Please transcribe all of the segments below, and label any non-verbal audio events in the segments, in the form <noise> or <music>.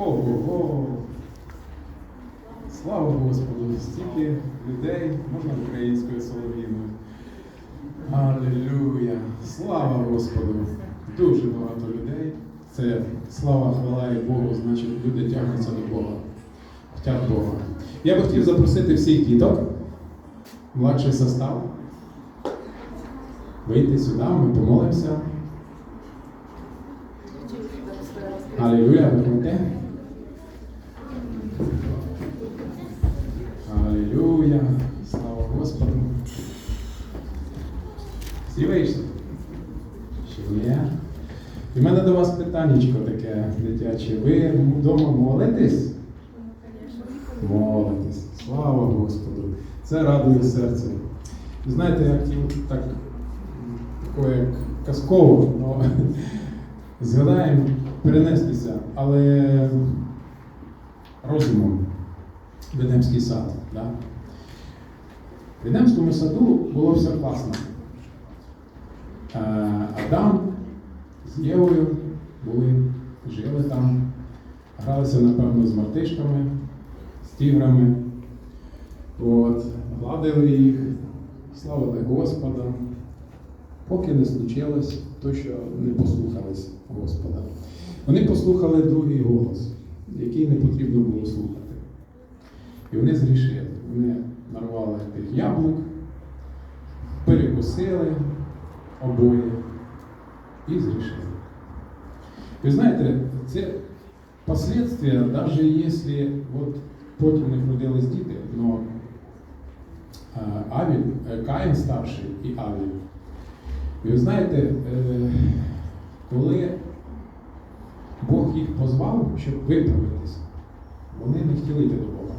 Ого-го! Слава Господу! Стільки людей, можна українською солов'їною. Аллилуйя! Слава Господу! Дуже багато людей. Це слава, хвала і Богу, значить люди тягнуться до Бога. Хотять Бога. Я би хотів запросити всіх діток, младший состав. Вийти сюди, ми помолимося. Аллилуйя, виходьте. Ні. І в мене до вас питаннячко таке дитяче. Ви вдома молитесь? Молитесь. Слава Господу. Це радує серце. Знаєте, я так, такое, як казково, но <laughs> згадаємо перенестися, але розумом. в Едемський сад. Да? В Едемському саду було все класно. Е, Адам з Євою були, жили там, гралися, напевно, з мартишками, з тіграми, от, гладили їх, славили Господа, поки не случилось то, що не послухались Господа. Вони послухали другий голос, який не потрібно було слухати. І вони зрішили. Вони нарвали тих яблук, перекусили обоє і зрішили. Ви знаєте, це последствия, даже если вот потім в них родились діти, но е, Авіль, е, Каїн старший і Авіль. І ви знаєте, е, коли Бог їх позвав, щоб виправитись, вони не хотіли йти до Бога.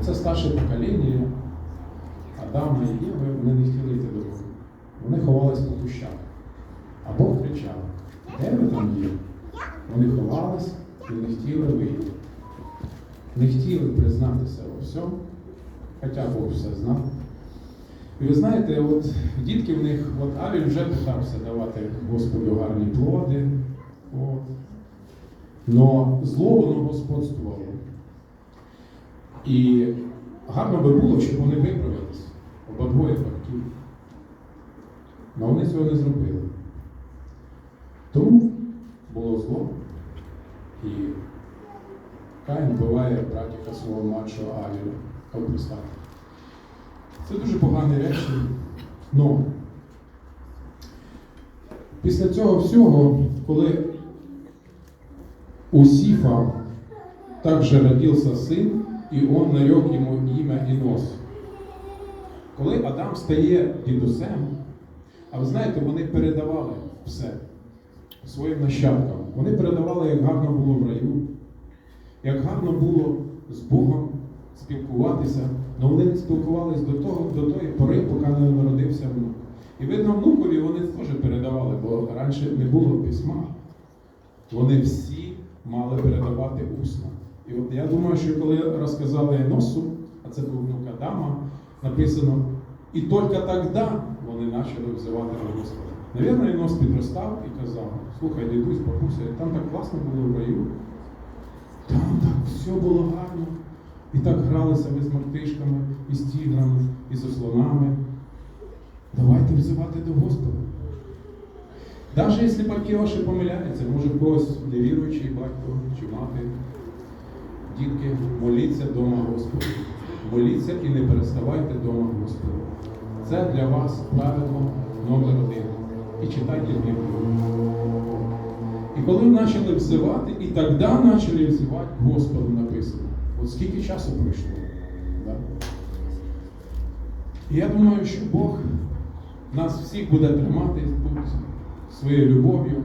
Це старше покоління Адама і Єви, вони не хотіли йти до Бога. Вони ховались по кущах. Бог кричав, де ви там є? Вони ховались і не хотіли вийти. Не хотіли признатися у всьому, хоча Бог все знав. І ви знаєте, от дітки в них, от Авіль вже питався давати Господу гарні плоди. От. Но зло воно господствувало. І гарно би було, щоб вони виправились, обидвоє батьків. Але вони цього не зробили. Тому було зло. І Каїн вбиває братіка свого младшого Авіля, обростати. Це дуже погані речі. Но після цього всього, коли у Сифа также родился сын, і он нарек йому ім'я Інос. Коли Адам стає дідусем, а ви знаєте, вони передавали все своїм нащадкам. Вони передавали, як гарно було в раю, як гарно було з Богом спілкуватися, але вони не спілкувалися до, того, до тої пори, поки не народився внук. І видно, внукові вони теж передавали, бо раніше не було письма. Вони всі мали передавати усно. І от я думаю, що коли розказали Еносу, а це був внук Адама, написано, і тільки тоді вони почали взивати до Господа. Навірно, Енос підростав і казав, слухай, дідусь, бабуся, там так класно було в раю. Там так все було гарно. І так гралися ви з мартишками, і з тіграми, і з ослонами. Давайте взивати до Господа. Навіть якщо батьки ваші помиляються, може в когось невіруючий батько чи мати, дітки, моліться дома Господу. Моліться і не переставайте дома Господу. Це для вас правило номер один. І читайте Біблію. І коли почали взивати, і тоді почали взивати Господу написано. От скільки часу пройшло. Да? І я думаю, що Бог нас всіх буде тримати тут своєю любов'ю,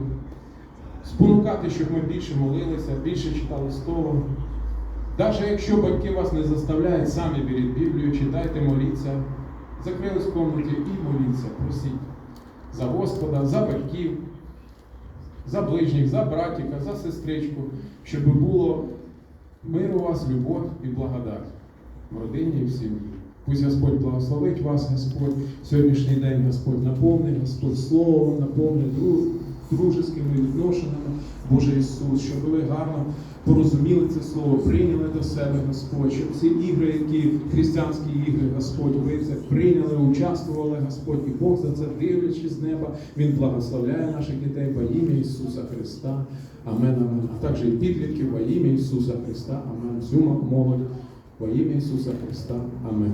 спонукати, щоб ми більше молилися, більше читали Слово. Навіть якщо батьки вас не заставляють, самі беріть Біблію, читайте, моліться, закрились в комнаті і моліться, просіть за Господа, за батьків, за ближніх, за братіка, за сестричку, щоб було мир у вас, любов і благодать в родині і в сім'ї. Пусть Господь благословить вас, Господь. Сьогоднішній день Господь наповнить, Господь Словом, наповнить друж, дружескими відношеннями, Боже Ісус, щоб ви гарно порозуміли це слово, прийняли до себе, Господь, щоб ці ігри, які християнські ігри, Господь, ви це прийняли, участвували, Господь, і Бог за це дивлячись з неба, Він благословляє наших дітей во ім'я Ісуса Христа. Амен, амен. А також і підлітків во ім'я Ісуса Христа. Амен. Всю молодь во ім'я Ісуса Христа. Амен.